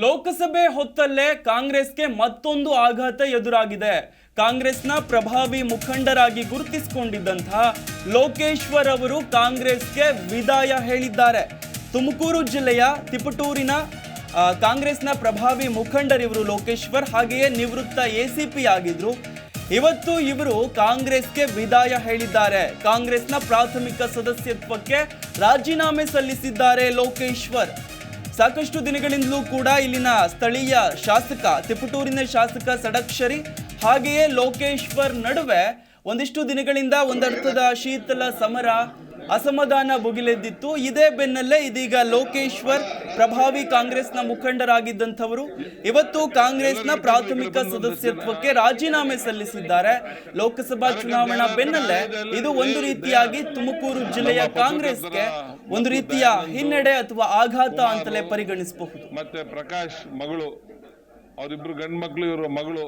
ಲೋಕಸಭೆ ಹೊತ್ತಲ್ಲೇ ಕಾಂಗ್ರೆಸ್ಗೆ ಮತ್ತೊಂದು ಆಘಾತ ಎದುರಾಗಿದೆ. ಕಾಂಗ್ರೆಸ್ನ ಪ್ರಭಾವಿ ಮುಖಂಡರಾಗಿ ಗುರುತಿಸಿಕೊಂಡಿದ್ದಂತಹ ಲೋಕೇಶ್ವರ್ ಅವರು ಕಾಂಗ್ರೆಸ್ಗೆ ವಿದಾಯ ಹೇಳಿದ್ದಾರೆ. ತುಮಕೂರು ಜಿಲ್ಲೆಯ ತಿಪಟೂರಿನ ಕಾಂಗ್ರೆಸ್ನ ಪ್ರಭಾವಿ ಮುಖಂಡರಿವರು ಲೋಕೇಶ್ವರ್, ಹಾಗೆಯೇ ನಿವೃತ್ತ ಎಸಿಪಿ ಆಗಿದ್ರು. ಇವತ್ತು ಇವರು ಕಾಂಗ್ರೆಸ್ಗೆ ವಿದಾಯ ಹೇಳಿದ್ದಾರೆ. ಕಾಂಗ್ರೆಸ್ನ ಪ್ರಾಥಮಿಕ ಸದಸ್ಯತ್ವಕ್ಕೆ ರಾಜೀನಾಮೆ ಸಲ್ಲಿಸಿದ್ದಾರೆ ಲೋಕೇಶ್ವರ್. ಸಾಕಷ್ಟು ದಿನಗಳಿಂದಲೂ ಕೂಡ ಇಲ್ಲಿನ ಸ್ಥಳೀಯ ಶಾಸಕ, ತಿಪಟೂರಿನ ಶಾಸಕ ಸಡಕ್ಷರಿ ಹಾಗೆಯೇ ಲೋಕೇಶ್ವರ್ ನಡುವೆ ಒಂದಿಷ್ಟು ದಿನಗಳಿಂದ ಒಂದರ್ಥದ ಶೀತಲ ಸಮರ ಅಸಮಾಧಾನ ಭುಗಿಲೆದ್ದಿತ್ತು. ಇದೇ ಬೆನ್ನಲ್ಲೇ ಇದೀಗ ಲೋಕೇಶ್ವರ್ ಪ್ರಭಾವಿ ಕಾಂಗ್ರೆಸ್ನ ಮುಖಂಡರಾಗಿದ್ದಂಥವರು ಇವತ್ತು ಕಾಂಗ್ರೆಸ್ನ ಪ್ರಾಥಮಿಕ ಸದಸ್ಯತ್ವಕ್ಕೆ ರಾಜೀನಾಮೆ ಸಲ್ಲಿಸಿದ್ದಾರೆ. ಲೋಕಸಭಾ ಚುನಾವಣಾ ಬೆನ್ನಲ್ಲೇ ಇದು ಒಂದು ರೀತಿಯಾಗಿ ತುಮಕೂರು ಜಿಲ್ಲೆಯ ಕಾಂಗ್ರೆಸ್ಗೆ ಒಂದು ರೀತಿಯ ಹಿನ್ನಡೆ ಅಥವಾ ಆಘಾತ ಅಂತಲೇ ಪರಿಗಣಿಸಬಹುದು. ಮತ್ತೆ ಪ್ರಕಾಶ್ ಮಗಳು, ಅವರಿಬ್ರು ಗಂಡು ಮಕ್ಕಳು ಇವರು ಮಗಳು,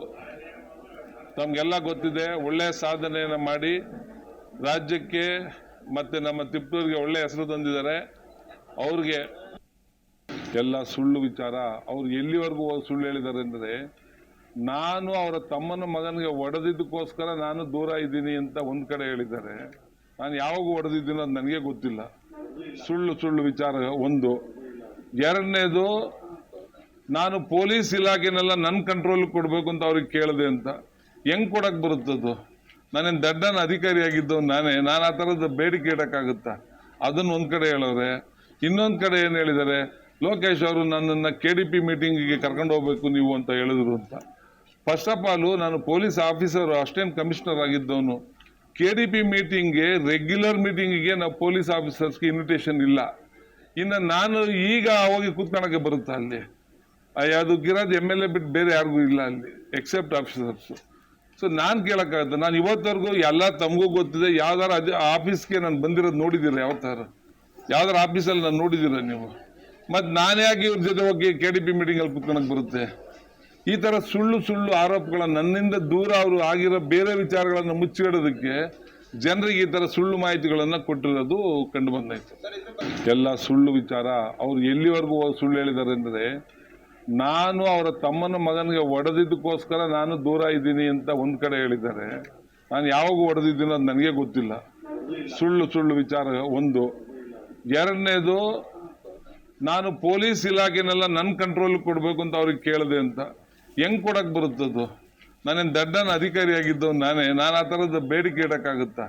ತಮಗೆಲ್ಲ ಗೊತ್ತಿದೆ ಒಳ್ಳೆಯ ಸಾಧನೆಯನ್ನು ಮಾಡಿ ರಾಜ್ಯಕ್ಕೆ ಮತ್ತೆ ನಮ್ಮ ತಿಪ್ಪೂರಿಗೆ ಒಳ್ಳೆ ಹೆಸರು ತಂದಿದ್ದಾರೆ. ಅವ್ರಿಗೆ ಎಲ್ಲ ಸುಳ್ಳು ವಿಚಾರ, ಅವ್ರು ಎಲ್ಲಿವರೆಗೂ ಸುಳ್ಳು ಹೇಳಿದ್ದಾರೆ ಅಂದರೆ, ನಾನು ಅವರ ತಮ್ಮನ ಮಗನಿಗೆ ಒಡೆದಿದ್ದಕ್ಕೋಸ್ಕರ ನಾನು ದೂರ ಇದ್ದೀನಿ ಅಂತ ಒಂದು ಕಡೆ ಹೇಳಿದ್ದಾರೆ. ನಾನು ಯಾವಾಗ ಹೊಡೆದಿದ್ದೀನೋ ಅದು ನನಗೆ ಗೊತ್ತಿಲ್ಲ. ಸುಳ್ಳು ಸುಳ್ಳು ವಿಚಾರ ಒಂದು. ಎರಡನೇದು, ನಾನು ಪೊಲೀಸ್ ಇಲಾಖೆನೆಲ್ಲ ನನ್ನ ಕಂಟ್ರೋಲ್ ಕೊಡಬೇಕು ಅಂತ ಅವ್ರಿಗೆ ಕೇಳಿದೆ ಅಂತ. ಹೆಂಗ್ ಕೊಡಕ್ ಬರುತ್ತದು? ನಾನೇನು ದಡ್ಡನ ಅಧಿಕಾರಿಯಾಗಿದ್ದು ನಾನೇ, ನಾನು ಆ ಥರದ ಬೇಡಿಕೆ ಇಡೋಕ್ಕಾಗುತ್ತ? ಅದನ್ನು ಒಂದು ಕಡೆ ಹೇಳೋರೆ ಇನ್ನೊಂದು ಕಡೆ ಏನು ಹೇಳಿದ್ದಾರೆ ಲೋಕೇಶ್ ಅವರು ನನ್ನನ್ನು ಕೆ ಡಿ ಪಿ ಮೀಟಿಂಗಿಗೆ ಕರ್ಕೊಂಡು ಹೋಗ್ಬೇಕು ನೀವು ಅಂತ ಹೇಳಿದ್ರು ಅಂತ. ಫಸ್ಟ್ ಆಫ್ ಆಲು ನಾನು ಪೊಲೀಸ್ ಆಫೀಸರ್ ಅಸ್ಟೆಂಟ್ ಕಮಿಷನರ್ ಆಗಿದ್ದವನು. ಕೆ ಡಿ ಪಿ ಮೀಟಿಂಗ್ಗೆ ರೆಗ್ಯುಲರ್ ಮೀಟಿಂಗಿಗೆ ನಾವು ಪೊಲೀಸ್ ಆಫೀಸರ್ಸ್ಗೆ ಇನ್ವಿಟೇಷನ್ ಇಲ್ಲ. ಇನ್ನು ನಾನು ಈಗ ಹೋಗಿ ಕೂತ್ಕೊಳಕ್ಕೆ ಬರುತ್ತಾ ಅಲ್ಲಿ? ಅದು ಗಿರಾಜ್ ಎಂ ಎಲ್ ಎ ಬಿಟ್ಟು ಬೇರೆ ಯಾರಿಗೂ ಇಲ್ಲ ಅಲ್ಲಿ ಎಕ್ಸೆಪ್ಟ್ ಆಫೀಸರ್ಸು ಸೊ ನಾನು ಕೇಳೋಕ್ಕಾಗತ್ತೆ. ನಾನು ಇವತ್ತವರೆಗೂ ಎಲ್ಲ ತಮಗೂ ಗೊತ್ತಿದೆ. ಯಾವ್ದಾರ ಅದೇ ಆಫೀಸ್ಗೆ ನಾನು ಬಂದಿರೋದು ನೋಡಿದ್ದೀರ ಯಾವತ್ತಾರ? ಯಾವ್ದಾರ ಆಫೀಸಲ್ಲಿ ನಾನು ನೋಡಿದಿರ ನೀವು? ಮತ್ತು ನಾನೇ ಯಾಕೆ ಇವ್ರ ಜೊತೆ ಹೋಗಿ ಕೆ ಡಿ ಪಿ ಮೀಟಿಂಗಲ್ಲಿ ಕುತ್ಕೊಳಕ್ಕೆ ಬರುತ್ತೆ. ಈ ಥರ ಸುಳ್ಳು ಸುಳ್ಳು ಆರೋಪಗಳ ನನ್ನಿಂದ ದೂರ ಅವರು ಆಗಿರೋ ಬೇರೆ ವಿಚಾರಗಳನ್ನು ಮುಚ್ಚಿಡೋದಕ್ಕೆ ಜನರಿಗೆ ಈ ತರ ಸುಳ್ಳು ಮಾಹಿತಿಗಳನ್ನು ಕೊಟ್ಟಿರೋದು ಕಂಡು ಬಂದೈತೆ. ಎಲ್ಲ ಸುಳ್ಳು ವಿಚಾರ. ಅವ್ರು ಎಲ್ಲಿವರೆಗೂ ಸುಳ್ಳು ಹೇಳಿದ್ದಾರೆ ಅಂದರೆ ನಾನು ಅವರ ತಮ್ಮನ ಮಗನಿಗೆ ಒಡೆದಿದ್ದಕ್ಕೋಸ್ಕರ ನಾನು ದೂರ ಇದ್ದೀನಿ ಅಂತ ಒಂದು ಕಡೆ ಹೇಳಿದ್ದಾರೆ. ನಾನು ಯಾವಾಗ ಹೊಡೆದಿದ್ದೀನೋ ಅದು ನನಗೆ ಗೊತ್ತಿಲ್ಲ. ಸುಳ್ಳು ಸುಳ್ಳು ವಿಚಾರ ಒಂದು. ಎರಡನೇದು, ನಾನು ಪೊಲೀಸ್ ಇಲಾಖೆನೆಲ್ಲ ನನ್ನ ಕಂಟ್ರೋಲ್ ಕೊಡಬೇಕು ಅಂತ ಅವ್ರಿಗೆ ಕೇಳಿದೆ ಅಂತ. ಹೆಂಗ್ ಕೊಡಕ್ ಬರುತ್ತದು? ನಾನೇನು ದಡ್ಡನ ಅಧಿಕಾರಿಯಾಗಿದ್ದವ್ ನಾನೇ? ನಾನು ಆ ಥರದ ಬೇಡಿಕೆ ಇಡಕ್ಕಾಗುತ್ತ?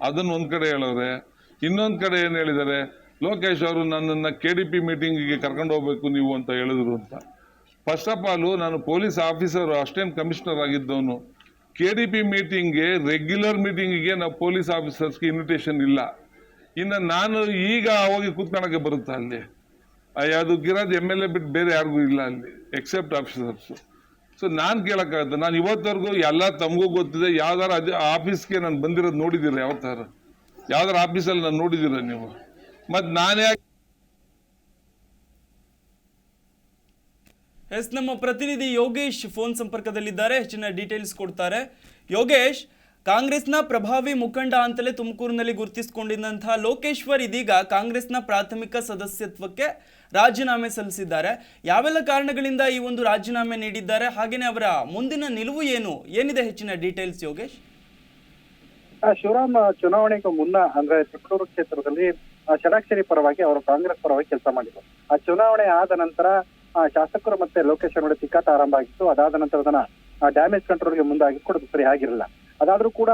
ಅದನ್ನ ಒಂದ್ ಕಡೆ ಹೇಳೋರೆ. ಇನ್ನೊಂದ್ ಕಡೆ ಏನು ಹೇಳಿದ್ದಾರೆ? ಲೋಕೇಶ್ ಅವರು ನನ್ನನ್ನು ಕೆ ಡಿ ಪಿ ಮೀಟಿಂಗಿಗೆ ಕರ್ಕೊಂಡು ಹೋಗ್ಬೇಕು ನೀವು ಅಂತ ಹೇಳಿದ್ರು ಅಂತ. ಫಸ್ಟ್ ಆಫ್ ಆಲ್ ನಾನು ಪೊಲೀಸ್ ಆಫೀಸರ್ ಅಸ್ಟೆಂಟ್ ಕಮಿಷನರ್ ಆಗಿದ್ದವನು. ಕೆ ಡಿ ಪಿ ಮೀಟಿಂಗ್ಗೆ ರೆಗ್ಯುಲರ್ ಮೀಟಿಂಗಿಗೆ ನಾವು ಪೊಲೀಸ್ ಆಫೀಸರ್ಸ್ಗೆ ಇನ್ವಿಟೇಷನ್ ಇಲ್ಲ. ಇನ್ನು ನಾನು ಈಗ ಹೋಗಿ ಕೂತ್ಕೊಳಕ್ಕೆ ಬರುತ್ತಾ ಅಲ್ಲಿ? ಯಾವುದು ಗಿರಾಜ್ ಎಂ ಎಲ್ ಎ ಬಿಟ್ಟು ಬೇರೆ ಯಾರಿಗೂ ಇಲ್ಲ ಅಲ್ಲಿ ಎಕ್ಸೆಪ್ಟ್ ಆಫೀಸರ್ಸು ಸೊ ನಾನು ಕೇಳೋಕ್ಕಾಗತ್ತೆ. ನಾನು ಇವತ್ತವರೆಗೂ ಎಲ್ಲ ತಮಗೂ ಗೊತ್ತಿದೆ. ಯಾವ್ದಾರು ಅದೇ ಆಫೀಸ್ಗೆ ನಾನು ಬಂದಿರೋದು ನೋಡಿದ್ದೀರ ಯಾವತ್ತಾರ? ಯಾವ್ದಾರು ಆಫೀಸಲ್ಲಿ ನಾನು ನೋಡಿದ್ದೀರ ನೀವು? ಮತ್ತು ನಾನು ಎಸ್, ನಮ್ಮ ಪ್ರತಿನಿಧಿ ಯೋಗೇಶ್ ಫೋನ್ ಸಂಪರ್ಕದಲ್ಲಿದ್ದಾರೆ. ಹೆಚ್ಚಿನ ಡೀಟೇಲ್ಸ್ ಕೊಡ್ತಾರೆ. ಯೋಗೇಶ್, ಕಾಂಗ್ರೆಸ್ನ ಪ್ರಭಾವಿ ಮುಖಂಡ ಅಂತಲೇ ತುಮಕೂರಿನಲ್ಲಿ ಗುರುತಿಸಿಕೊಂಡಿದ್ದಂತಹ ಲೋಕೇಶ್ವರ್ ಇದೀಗ ಕಾಂಗ್ರೆಸ್ನ ಪ್ರಾಥಮಿಕ ಸದಸ್ಯತ್ವಕ್ಕೆ ರಾಜೀನಾಮೆ ಸಲ್ಲಿಸಿದ್ದಾರೆ. ಯಾವೆಲ್ಲ ಕಾರಣಗಳಿಂದ ಈ ಒಂದು ರಾಜೀನಾಮೆ ನೀಡಿದ್ದಾರೆ? ಹಾಗೇನೆ ಅವರ ಮುಂದಿನ ನಿಲುವು ಏನು? ಏನಿದೆ ಹೆಚ್ಚಿನ ಡೀಟೇಲ್ಸ್ ಯೋಗೇಶ್? ಶಿವರಾಮ್, ಚುನಾವಣೆಗೂ ಮುನ್ನ, ಅಂದ್ರೆ ಚಿಕ್ಕೂರು ಕ್ಷೇತ್ರದಲ್ಲಿ ಷಡಾಕ್ಷರಿ ಪರವಾಗಿ ಅವರು ಕಾಂಗ್ರೆಸ್ ಪರವಾಗಿ ಕೆಲಸ ಮಾಡಿದ್ರು. ಆ, ಚುನಾವಣೆ ಆದ ನಂತರ ಶಾಸಕರು ಮತ್ತೆ ಲೋಕೇಶ್ ಅವರ ತಿಕ್ಕಾಟ ಆರಂಭ ಆಗಿತ್ತು. ಅದಾದ ನಂತರ ಅದನ್ನ ಡ್ಯಾಮೇಜ್ ಕಂಟ್ರೋಲ್ಗೆ ಮುಂದಾಗಿ ಕೂಡ ಸರಿ ಆಗಿರಲಿಲ್ಲ. ಅದಾದ್ರೂ ಕೂಡ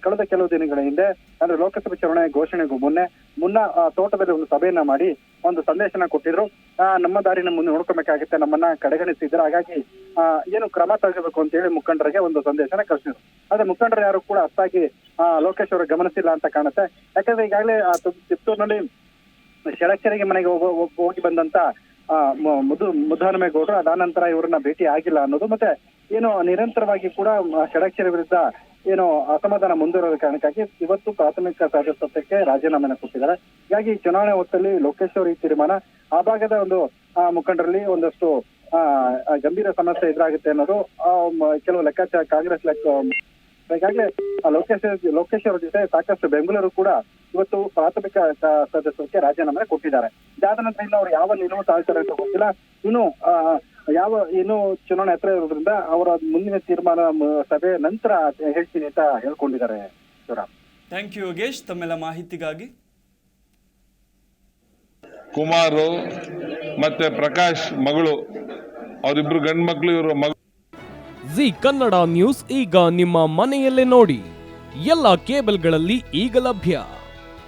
ಕಳೆದ ಕೆಲವು ದಿನಗಳ ಹಿಂದೆ, ಅಂದ್ರೆ ಲೋಕಸಭೆ ಚುನಾವಣೆ ಘೋಷಣೆಗೂ ಮುನ್ನೆ, ಮುನ್ನ ತೋಟದಲ್ಲಿ ಒಂದು ಸಭೆಯನ್ನ ಮಾಡಿ ಒಂದು ಸಂದೇಶನ ಕೊಟ್ಟಿದ್ರು. ನಮ್ಮ ದಾರಿನ ಮುಂದೆ ನೋಡ್ಕೊಬೇಕಾಗುತ್ತೆ, ನಮ್ಮನ್ನ ಕಡೆಗಣಿಸಿದ್ರೆ. ಹಾಗಾಗಿ ಏನು ಕ್ರಮ ತಗಬೇಕು ಅಂತ ಹೇಳಿ ಮುಖಂಡರಿಗೆ ಒಂದು ಸಂದೇಶನ ಕಳಿಸಿದ್ರು. ಆದ್ರೆ ಮುಖಂಡರು ಯಾರು ಕೂಡ ಅಷ್ಟಾಗಿ ಲೋಕೇಶ್ ಅವರು ಗಮನಿಸಿಲ್ಲ ಅಂತ ಕಾಣುತ್ತೆ. ಯಾಕಂದ್ರೆ ಈಗಾಗಲೇ, ಆ ತು- ತಿಪ್ಟೂರಿನಲ್ಲಿ ಮನೆಗೆ ಹೋಗೋ- ಬಂದಂತ ಮುದು ಮುದ್ದಾನಮೇಗೌಡರು ಅದಾನಂತರ ನಂತರ ಇವರನ್ನ ಭೇಟಿ ಆಗಿಲ್ಲ ಅನ್ನೋದು, ಮತ್ತೆ ಏನು ನಿರಂತರವಾಗಿ ಕೂಡ ಷಡಕ್ಷರ ವಿರುದ್ಧ ಏನು ಅಸಮಾಧಾನ ಮುಂದುವರೆದ ಕಾರಣಕ್ಕಾಗಿ ಇವತ್ತು ಪ್ರಾಥಮಿಕ ಸದಸ್ಯತ್ವಕ್ಕೆ ರಾಜೀನಾಮೆನ ಕೊಟ್ಟಿದ್ದಾರೆ. ಹೀಗಾಗಿ ಚುನಾವಣೆ ಹೊತ್ತಲ್ಲಿ ಲೋಕೇಶ್ ಅವರು ಈ ತೀರ್ಮಾನ ಆ ಭಾಗದ ಒಂದು ಮುಖಂಡರಲ್ಲಿ ಒಂದಷ್ಟು ಗಂಭೀರ ಸಮಸ್ಯೆ ಎದುರಾಗುತ್ತೆ ಅನ್ನೋದು ಕೆಲವು ಲೆಕ್ಕಾಚಾರ ಕಾಂಗ್ರೆಸ್ ಲೆಕ್ಕ ಈಗಾಗಲೇ ಲೋಕೇಶ್ ಲೋಕೇಶ್ ಅವರ ಜೊತೆ ಸಾಕಷ್ಟು ಬೆಂಗಳೂರು ಕೂಡ ಇವತ್ತು ಪ್ರಾಥಮಿಕ ಸದಸ್ಯಕ್ಕೆ ರಾಜೀನಾಮೆ ಕೊಟ್ಟಿದ್ದಾರೆ. ಇದಾದ ನಂತರ ಇನ್ನು ಅವ್ರು ಯಾವ ನಿಲುವು ತಾಳ್ತಾರೆ ಅಂತ ಗೊತ್ತಿಲ್ಲ. ಇನ್ನು ಆ, ಯಾವ ಏನು ಚುನಾವಣೆ ಹತ್ರ ಇರೋದ್ರಿಂದ ಅವರ ಮುಂದಿನ ತೀರ್ಮಾನ ಸಭೆ ನಂತರ ಹೇಳ್ತೀನಿ ಅಂತ ಹೇಳ್ಕೊಂಡಿದ್ದಾರೆ ಶಿವರಾಮ್. Thank you Yogesh. ತಮ್ಮೆಲ್ಲ ಮಾಹಿತಿಗಾಗಿ. ಕುಮಾರು ಮತ್ತೆ ಪ್ರಕಾಶ್ ಮಗಳು ಅವರಿಬ್ರು ಗಂಡು ಮಕ್ಳು ಇವರು ಮಗಳು ಜಿ ಕನ್ನಡ ನ್ಯೂಸ್ ಈಗ ನಿಮ್ಮ ಮನೆಯಲ್ಲೇ ನೋಡಿ. ಎಲ್ಲ ಕೇಬಲ್ಗಳಲ್ಲಿ ಈಗ ಲಭ್ಯ.